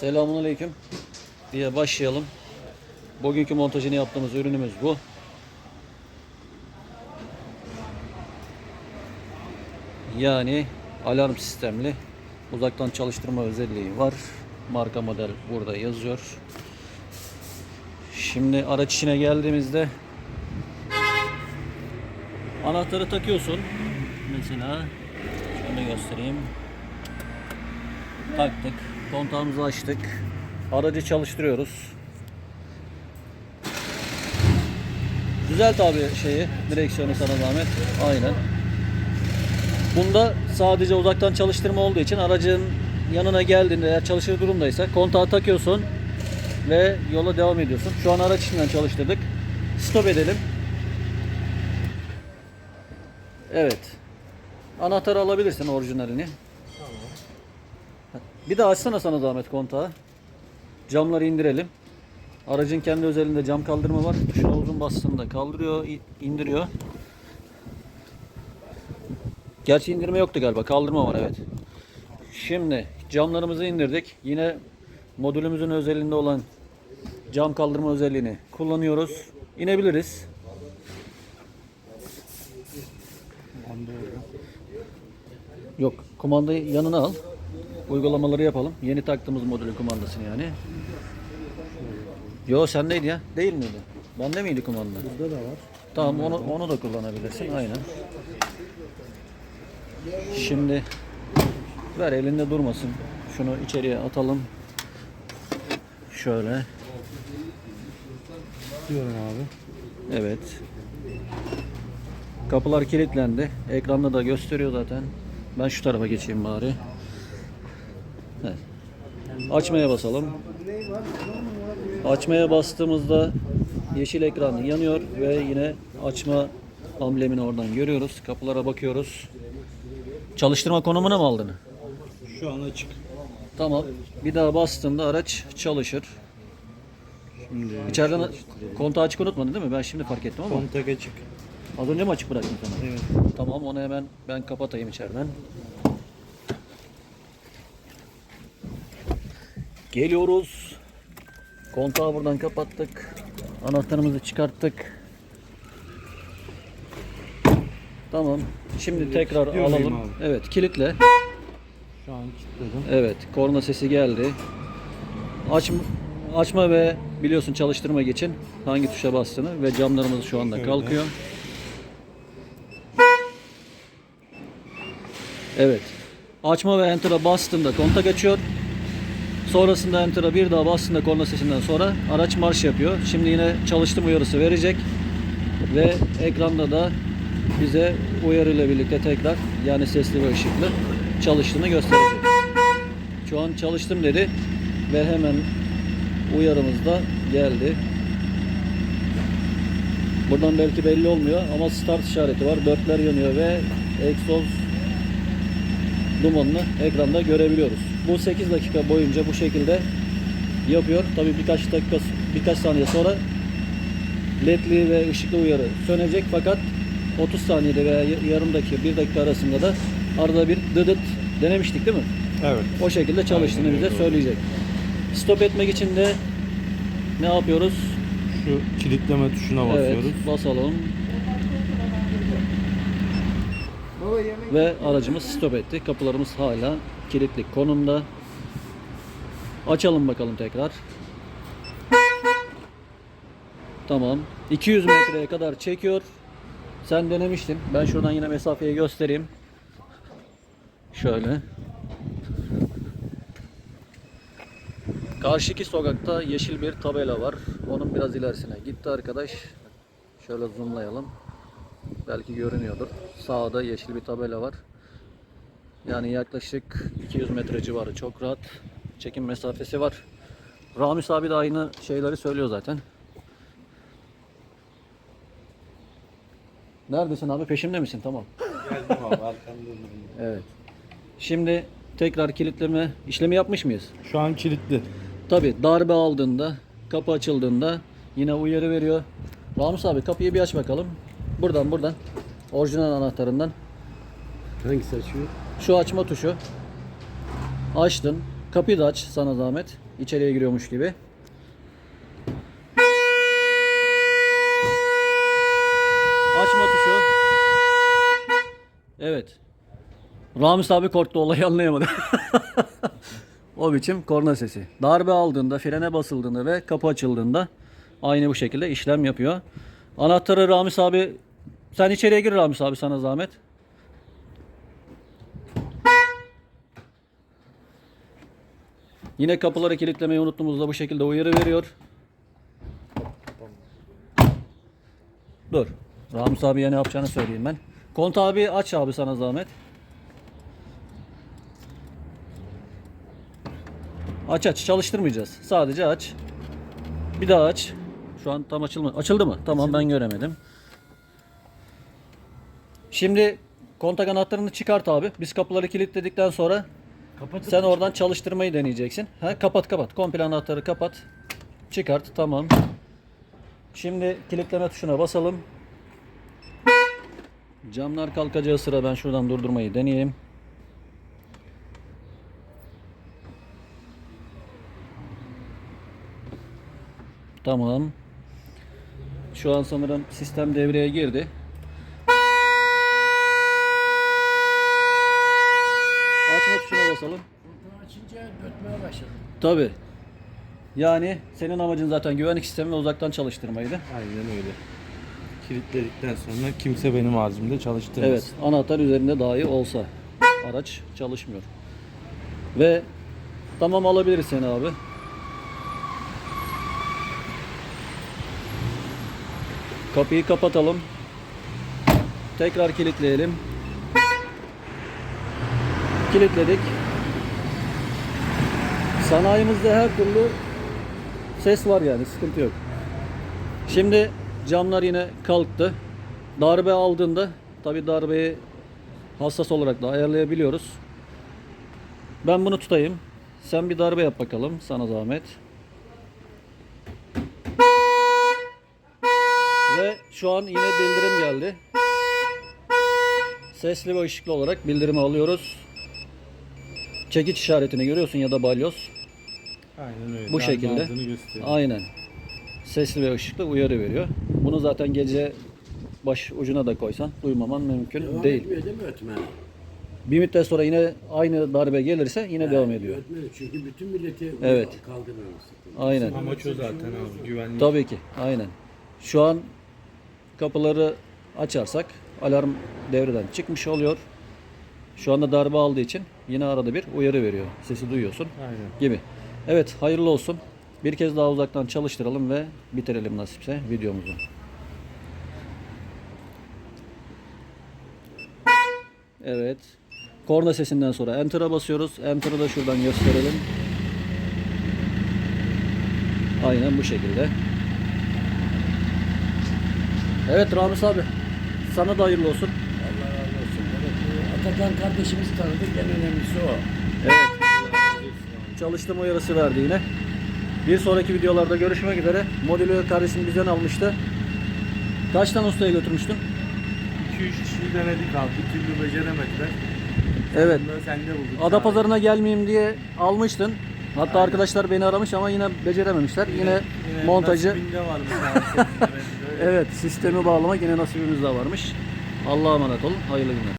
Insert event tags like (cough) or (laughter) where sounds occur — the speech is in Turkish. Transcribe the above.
Selamünaleyküm diye başlayalım. Bugünkü montajını yaptığımız ürünümüz bu. Yani alarm sistemli uzaktan çalıştırma özelliği var. Marka model burada yazıyor. Şimdi araç içine geldiğimizde anahtarı takıyorsun. Mesela şöyle göstereyim. Taktık. Kontağımızı açtık. Aracı çalıştırıyoruz. Düzelt abi şeyi, direksiyonu sana zahmet. Aynen. Bunda sadece uzaktan çalıştırma olduğu için aracın yanına geldiğinde eğer çalışır durumdaysa kontağı takıyorsun ve yola devam ediyorsun. Şu an araç içinden çalıştırdık. Stop edelim. Evet. Anahtarı alabilirsin orijinalini. Bir de açsana sana zahmet kontağı. Camları indirelim. Aracın kendi özelliğinde cam kaldırma var. Tuşuna uzun bastığında kaldırıyor, indiriyor. Gerçi indirme yoktu galiba. Kaldırma var evet. Şimdi camlarımızı indirdik. Yine modülümüzün özelliğinde olan cam kaldırma özelliğini kullanıyoruz. İnebiliriz. Yok, kumandayı yanına al. Uygulamaları yapalım. Yeni taktığımız modülün kumandasını yani. Yo sendeydi ya. Değil miydi? Bende miydi kumanda? Burada da var. Tamam onu onu da kullanabilirsin. Aynen. Şimdi ver elinde durmasın. Şunu içeriye atalım. Şöyle. Diyorum abi. Evet. Kapılar kilitlendi. Ekranda da gösteriyor zaten. Ben şu tarafa geçeyim bari. Evet. Açmaya basalım. Açmaya bastığımızda yeşil ekran yanıyor ve yine açma amblemini oradan görüyoruz. Kapılara bakıyoruz. Çalıştırma konumuna mı aldın? Şu an açık. Tamam. Bir daha bastığında araç çalışır. Şimdi İçeriden kontağı açık unutmadın değil mi? Ben şimdi fark ettim ama. kontak açık. Az önce mi açık bıraktın sana? Evet. Tamam onu hemen ben kapatayım içeriden. Geliyoruz. Kontağı buradan kapattık. Anahtarımızı çıkarttık. Tamam. Şimdi tekrar kilitliyor muyum alalım. abi? Evet, kilitle. Şu an kilitledim. Evet, korna sesi geldi. Açma, açma ve biliyorsun çalıştırmak için hangi tuşa bastığını ve camlarımız şu anda Şöyle. kalkıyor. Evet. Açma ve enter'a bastığında kontak açıyor. Sonrasında enter'a bir daha bastığında korna sesinden sonra araç marş yapıyor. Şimdi yine çalıştım uyarısı verecek. Ve ekranda da bize uyarı ile birlikte tekrar yani sesli ve ışıklı çalıştığını gösterecek. Şu an çalıştım dedi ve hemen uyarımız da geldi. Buradan belki belli olmuyor ama start işareti var. Dörtler yanıyor ve egzoz dumanını ekranda görebiliyoruz. Bu 8 dakika boyunca bu şekilde yapıyor. Tabii birkaç dakika birkaç saniye sonra ledli ve ışıklı uyarı sönecek fakat 30 saniyede veya yarım dakika 1 dakika arasında da arada bir dıdıt denemiştik değil mi? Evet. O şekilde çalıştığını Aynen bize öyle söyleyecek. Stop etmek için de ne yapıyoruz? Şu kilitleme tuşuna basıyoruz. Evet, basalım. Ve aracımız stop etti. Kapılarımız hala kilitli konumda. Açalım bakalım tekrar. Tamam. 200 metreye kadar çekiyor. Sen denemiştin. Ben şuradan yine mesafeyi göstereyim. Şöyle. Karşıki sokakta yeşil bir tabela var. Onun biraz ilerisine gitti arkadaş. Şöyle zoomlayalım. Belki görünüyordur. Sağda yeşil bir tabela var. Yani yaklaşık 200 metre civarı çok rahat. Çekim mesafesi var. Ramiz abi de aynı şeyleri söylüyor zaten. Neredesin abi? Peşimde misin? Tamam. Geldim abi arkamda Evet. Şimdi tekrar kilitleme işlemi yapmış mıyız? Şu an kilitli. Tabi darbe aldığında, kapı açıldığında yine uyarı veriyor. Ramus abi kapıyı bir aç bakalım. Buradan buradan. Orijinal anahtarından. Hangisi açıyor? Şu açma tuşu. Açtın. Kapıyı da aç sana zahmet. İçeriye giriyormuş gibi. Açma tuşu. Evet. Ramiz abi korktu olayı anlayamadı. (laughs) o biçim korna sesi. Darbe aldığında, frene basıldığında ve kapı açıldığında aynı bu şekilde işlem yapıyor. Anahtarı Ramiz abi sen içeriye gir Ramiz abi sana zahmet. Yine kapıları kilitlemeyi unuttuğumuzda bu şekilde uyarı veriyor. Dur. Ramiz abiye ne yapacağını söyleyeyim ben. Kont abi aç abi sana zahmet. Aç aç çalıştırmayacağız. Sadece aç. Bir daha aç. Şu an tam açılma. Açıldı mı? Tamam ben göremedim. Şimdi kontak anahtarını çıkart abi. Biz kapıları kilitledikten sonra Kapatıp sen oradan çalıştırmayı deneyeceksin. Ha, kapat kapat. Komple anahtarı kapat. Çıkart. Tamam. Şimdi kilitleme tuşuna basalım. Camlar kalkacağı sıra ben şuradan durdurmayı deneyeyim. Tamam. Şu an sanırım sistem devreye girdi. Açma tuşuna basalım. Bunu açınca dötmeye başladı. Tabi. Yani senin amacın zaten güvenlik sistemi ve uzaktan çalıştırmaydı. Aynen öyle. Kilitledikten sonra kimse benim ağzımda çalıştırmaz. Evet, anahtar üzerinde dahi olsa araç çalışmıyor. Ve tamam alabiliriz seni abi. Kapıyı kapatalım. Tekrar kilitleyelim. Kilitledik. Sanayimizde her türlü ses var yani sıkıntı yok. Şimdi camlar yine kalktı. Darbe aldığında tabi darbeyi hassas olarak da ayarlayabiliyoruz. Ben bunu tutayım. Sen bir darbe yap bakalım sana zahmet. Ve şu an yine bildirim geldi. Sesli ve ışıklı olarak bildirimi alıyoruz. Çekiç işaretini görüyorsun ya da balyoz. Aynen öyle. Bu şekilde. Aynen. Sesli ve ışıklı uyarı veriyor. Bunu zaten gece baş ucuna da koysan duymaman mümkün Devam değil. etmiyor değil mi ötmen? Bir müddet sonra yine aynı darbe gelirse yine devam ediyor. Ötmedi çünkü bütün milleti Evet. kaldırmamız. Aynen. Amaç o zaten abi güvenlik. Tabii ki. Aynen. Şu an kapıları açarsak alarm devreden çıkmış oluyor. Şu anda darbe aldığı için yine arada bir uyarı veriyor. Sesi duyuyorsun Aynen. gibi. Evet hayırlı olsun. Bir kez daha uzaktan çalıştıralım ve bitirelim nasipse videomuzu. Evet. Korna sesinden sonra Enter'a basıyoruz. Enter'ı da şuradan gösterelim. Aynen bu şekilde. Evet Ramiz abi. Sana da hayırlı olsun. Allah razı olsun. Evet, Atakan kardeşimizi tanıdık en önemlisi o. Evet. Çalıştırma uyarısı verdi yine. Bir sonraki videolarda görüşmek üzere. Modülü kardeşim bizden almıştı. Kaç tane ustaya götürmüştün? 2-3 kişiyi denedik abi. Bir türlü beceremediler. Evet. Bunları sende bulduk. Ada pazarına gelmeyeyim diye almıştın. Hatta arkadaşlar beni aramış ama yine becerememişler. Yine, Yine montajı nasibinde varmış abi. (laughs) evet sistemi bağlamak yine nasibimizde varmış. Allah'a emanet olun. Hayırlı günler.